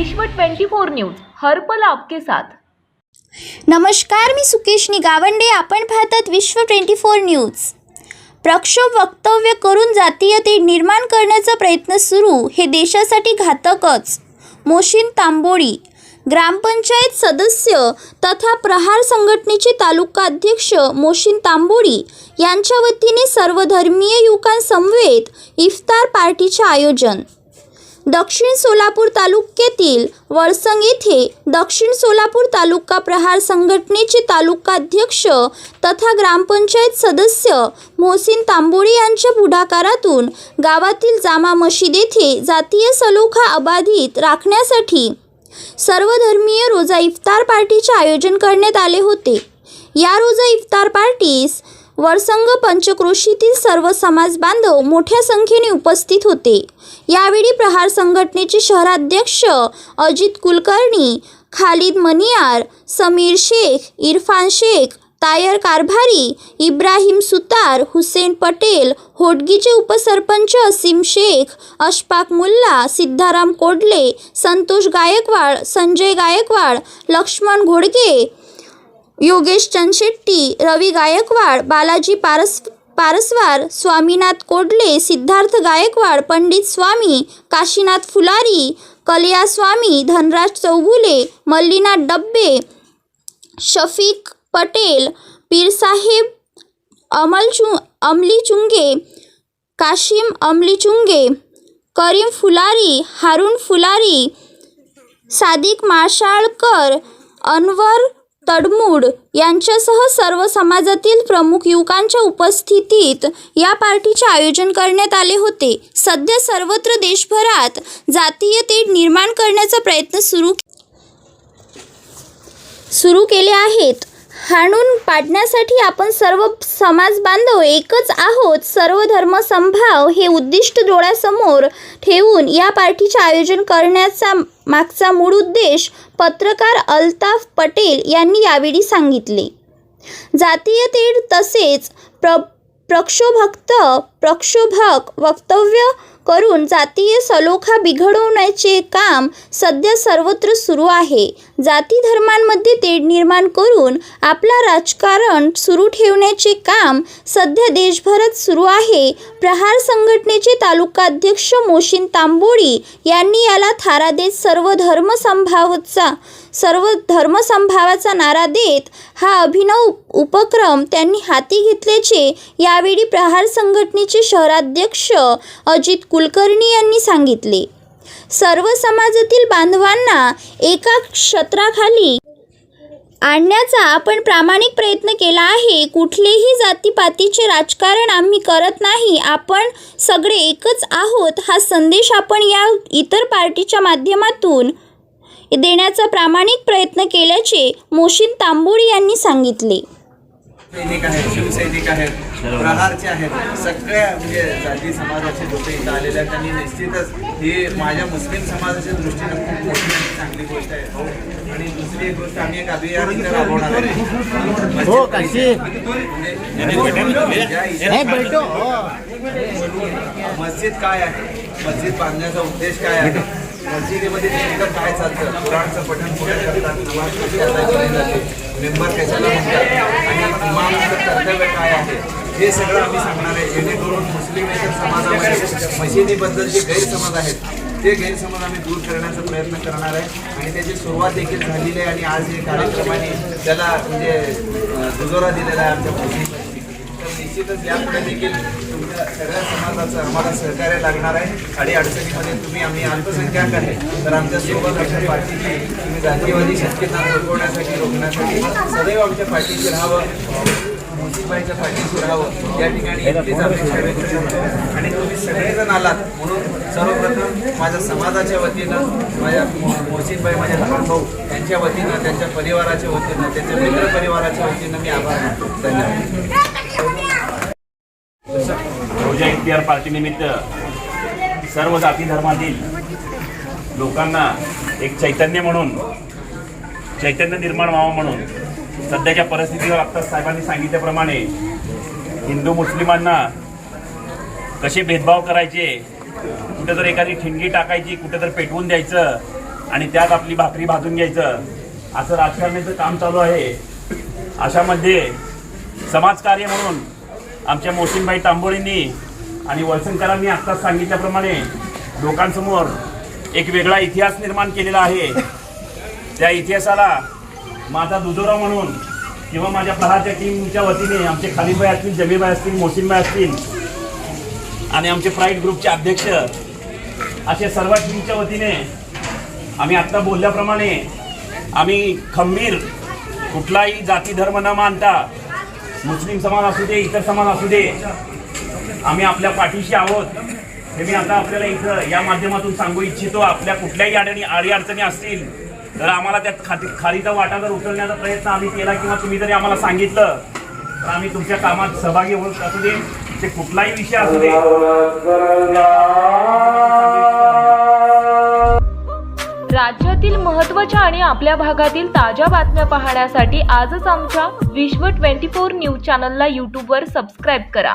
विश्व 24 न्यूज हरपल आपके साथ. नमस्कार मी सुकेशनी गावंडे आपण पाहतात विश्व ट्वेंटी फोर न्यूज. प्रक्षोभ वक्तव्य करून जातीयते निर्माण करण्याचा प्रयत्न सुरू हे देशासाठी घातकच. मोशीन तांबोळी ग्रामपंचायत सदस्य तथा प्रहार संघटनेचे तालुकाध्यक्ष मोशीन तांबोळी यांच्या वतीने सर्वधर्मीय युवकांसमवेत इफ्तार पार्टीचे आयोजन. दक्षिण सोलापूर तालुक्यातील वळसंग येथे दक्षिण सोलापूर तालुका प्रहार संघटनेचे तालुकाध्यक्ष तथा ग्रामपंचायत सदस्य मोहसिन तांबोळी यांच्या पुढाकारातून गावातील जामा मशीद येथे जातीय सलोखा अबाधित राखण्यासाठी सर्वधर्मीय रोजा इफ्तार पार्टीचे आयोजन करण्यात आले होते. या रोजा इफ्तार पार्टीस वरसंग पंचक्रोशीतील सर्व समाज बांधव मोठ्या संख्येने उपस्थित होते. यावेळी प्रहार संघटनेचे शहराध्यक्ष अजित कुलकर्णी खालिद मनियार समीर शेख इरफान शेख तायर कारभारी इब्राहिम सुतार हुसेन पटेल होडगीचे उपसरपंच असीम शेख अशफाक मुल्ला सिद्धाराम कोडले संतोष गायकवाड संजय गायकवाड लक्ष्मण घोडगे योगेश चंदशेट्टी, रवी गायकवाड, बालाजी पारस, पारसवार, स्वामीनाथ कोडले, सिद्धार्थ गायकवाड, पंडित स्वामी, काशीनाथ फुलारी, कलिया स्वामी, धनराज चौगुले, मल्लीनाथ डब्बे, शफीक पटेल, पीरसाहेब अमलचु अमली चुंगे काशिम अमली चुंगे करीम फुलारी, हारून फुलारी, सादिक माशाळकर, अनवर तडमूड यांच्यासह सर्व समाजातील प्रमुख युवकांच्या उपस्थितीत या पार्टीचे आयोजन करण्यात आले होते. सध्या सर्वत्र देशभरात जातीय तेढ निर्माण करण्याचा प्रयत्न सुरू सुरू केले आहेत. हाणून पाडण्यासाठी आपण सर्व समाज बांधव एकच आहोत. सर्व धर्म संभाव हे उद्दिष्ट डोळ्यासमोर ठेवून या पार्टीचे आयोजन करण्याचा मागचा मूळ उद्देश पत्रकार अल्ताफ पटेल यांनी यावेळी सांगितले. जातीयतेड तसेच प्र प्रक्षोभक्त प्रक्षोभक वक्तव्य करून जातीय सलोखा बिघडवण्याचे काम सध्या सर्वत्र सुरू आहे. जाती धर्मांमध्ये तेढ निर्माण करून आपला राजकारण सुरू ठेवण्याचे काम सध्या देशभरात सुरू आहे. प्रहार संघटनेचे तालुकाध्यक्ष मोशीन तांबोळी यांनी याला थारा देत सर्व धर्मसंभावचा सर्व धर्मसंभावाचा नारा देत हा अभिनव उपक्रम त्यांनी हाती घेतल्याचे यावेळी प्रहार संघटनेचे शहराध्यक्ष अजित कुलकर्णी यांनी सांगितले. सर्व समाजातील बांधवांना एका क्षत्राखाली आणण्याचा आपण प्रामाणिक प्रयत्न केला आहे. कुठलेही जातीपातीचे राजकारण आम्ही करत नाही. आपण सगळे एकच आहोत हा संदेश आपण या इतर पार्टीच्या माध्यमातून देण्याचा प्रामाणिक प्रयत्न केल्याचे मोशीन तांबोळी यांनी सांगितले. सैनिक आहेत शिवसैनिक आहेत प्रहारचे आहेत. सगळ्या म्हणजे जाती समाजाचे लोक इथं आलेले आहेत. आणि निश्चितच ही माझ्या मुस्लिम समाजाच्या दृष्टीने खूप मोठी आणि चांगली गोष्ट आहे. भाऊ. आणि दुसरी एक गोष्ट आम्ही एक अभियान इथं राबवणार आहे. हो. म्हणजे इथं मस्जिद काय आहे? मस्जिद बांधण्याचा उद्देश काय आहे? मस्जिदीमध्ये नेमकं काय चालतं? कुराणचं पठण कुठे करतात? नमाज कशी जाते? मेंबर कशाला म्हणतात. आणि इमामचं कर्तव्य काय आहे? हे सगळं आम्ही सांगणार आहे. जेणेकरून मुस्लिम समाजामध्ये मशिदीबद्दल जे गैरसमज आहेत ते गैरसमज आम्ही दूर करण्याचा प्रयत्न करणार आहे. आणि त्याची सुरुवात देखील झालेली आहे. आणि आज हे कार्यक्रमाने त्याला म्हणजे दुजोरा दिलेला आहे आमच्या मस्जिद निश्चितच यापुढे देखील तुमच्या सगळ्या समाजाचं आम्हाला सहकार्य लागणार आहे. आणि अडचणीमध्ये तुम्ही आम्ही अल्पसंख्याक आहे. तर आमच्यासोबत आमच्या पाठीची तुम्ही जातीवादी शक्यता रोखवण्यासाठी रोखण्यासाठी सदैव आमच्या पाठीशी राहावं. मोदीबाईच्या पाठीशी राहावं. या ठिकाणी इतकीच अपेक्षा व्यक्त करतो आणि तुम्ही सगळेजण आलात म्हणून सर्वप्रथम माझ्या समाजाच्या वतीनं माझ्या मोहसिनबाई माझ्या लहान भाऊ यांच्या वतीनं त्यांच्या परिवाराच्या वतीनं त्यांच्या मित्र परिवाराच्या वतीनं मी आभार मानतो. धन्यवाद. रोजा आर पार्टीनिमित्त सर्व जाती धर्मातील लोकांना एक चैतन्य म्हणून चैतन्य निर्माण व्हावं म्हणून सध्याच्या परिस्थितीवर आत्ता साहेबांनी सांगितल्याप्रमाणे हिंदू मुस्लिमांना कसे भेदभाव करायचे कुठं तर एखादी ठिणगी टाकायची कुठं तर पेटवून द्यायचं आणि त्यात आपली भाकरी भाजून घ्यायचं असं राजकारणाचं काम चालू आहे. अशामध्ये समाजकार्य म्हणून आमच्या मोशीनबाई तांबोळींनी आणि वळसंकरांनी आत्ताच सांगितल्याप्रमाणे लोकांसमोर एक वेगळा इतिहास निर्माण केलेला आहे. त्या इतिहासाला माझा दुजोरा म्हणून किंवा माझ्या प्रहारच्या टीमच्या वतीने आमचे खालीबाई असतील जमीबाई असतील मोसीनबाई असतील आणि आमचे प्राईड ग्रुपचे अध्यक्ष असे सर्व टीमच्या वतीने आम्ही आत्ता बोलल्याप्रमाणे आम्ही खंबीर कुठलाही जाती धर्म न मानता मुस्लिम समाज असू दे इतर समाज असू दे आम्ही आपल्या पाठीशी आहोत. हे मी आता आपल्याला इथं या माध्यमातून सांगू इच्छितो आपल्या कुठल्याही अडचणी आडी अडचणी असतील तर आम्हाला त्यात खाती खालीचा वाटा जर उचलण्याचा प्रयत्न आम्ही केला किंवा तुम्ही जरी आम्हाला सांगितलं तर आम्ही तुमच्या कामात सहभागी होत असू दे ते कुठलाही विषय असू दे. राज्यातील महत्त्वाच्या आणि आपल्या भागातील ताज्या बातम्या पाहण्यासाठी आजच आमच्या विश्व ट्वेंटी फोर न्यूज चॅनलला यूट्यूबवर सबस्क्राईब करा.